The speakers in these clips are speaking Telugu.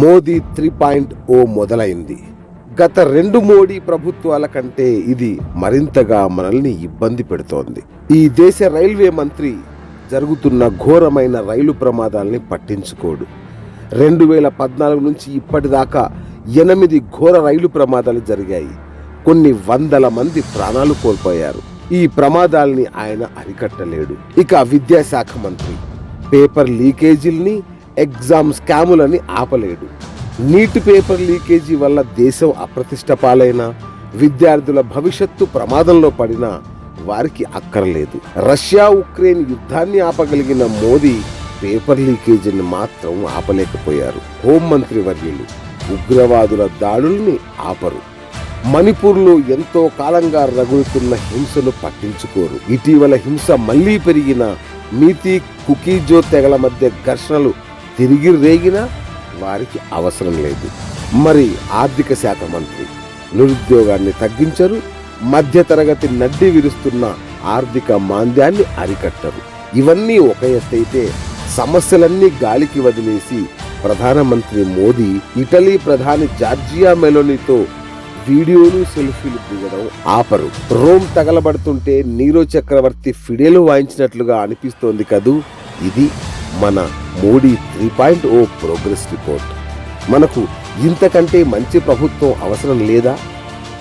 మోదీ త్రీ పాయింట్ ఓ మొదలైంది. గత రెండు మోడీ ప్రభుత్వాల కంటే ఇది మరింతగా మనల్ని ఇబ్బంది పెడుతోంది. ఈ దేశ రైల్వే మంత్రి జరుగుతున్న ఘోరమైన రైలు ప్రమాదాల్ని పట్టించుకోడు. రెండు వేల పద్నాలుగు నుంచి ఇప్పటిదాకా ఎనిమిది ఘోర రైలు ప్రమాదాలు జరిగాయి. కొన్ని వందల మంది ప్రాణాలు కోల్పోయారు. ఈ ప్రమాదాల్ని ఆయన అరికట్టలేడు. ఇక విద్యాశాఖ మంత్రి పేపర్ లీకేజీల్ని ఎగ్జామ్ స్కాములని ఆపలేడు. నీటి పేపర్ లీకేజీ వల్ల దేశం అప్రతిష్ట పాలైన విద్యార్థుల భవిష్యత్తు ప్రమాదంలో పడినా వారికి అక్కర్లేదు. రష్యా ఉక్రెయిన్ యుద్ధాన్ని ఆపగలిగిన మోదీ పేపర్ లీకేజీని మాత్రం ఆపలేకపోయారు. హోంమంత్రి వర్యులు ఉగ్రవాదుల దాడుల్ని ఆపరు. మణిపూర్లో ఎంతో కాలంగా రగులుతున్న హింసను పట్టించుకోరు. ఇటీవల హింస మళ్ళీ పెరిగిన మీతి కుకీజో తెగల మధ్య ఘర్షణలు తిరిగి రేగినా వారికి అవసరం లేదు. మరి ఆర్థిక శాఖ మంత్రి నిరుద్యోగాన్ని తగ్గించరు మధ్యతరగతి నడ్డి విరుస్తున్న ఆర్థిక మాంద్యాన్ని అరికట్టరు. ఇవన్నీ ఒక ఎత్తైతే సమస్యలన్నీ గాలికి వదిలేసి ప్రధానమంత్రి మోదీ ఇటలీ ప్రధాని జార్జియా మెలోనితో వీడియోలు సెల్ఫీలు దిగడం ఆపరు. రోమ్ తగలబడుతుంటే నీరో చక్రవర్తి ఫిడేలు వాయించినట్లుగా అనిపిస్తోంది కదూ? ఇది మన Modi three point O progress report. మనకు ఇంతకంటే మంచి ప్రభుత్వం అవసరం లేదా?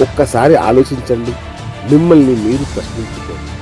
ఒక్కసారి ఆలోచించండి. మిమ్మల్ని మీరు ప్రశ్నించుకోండి.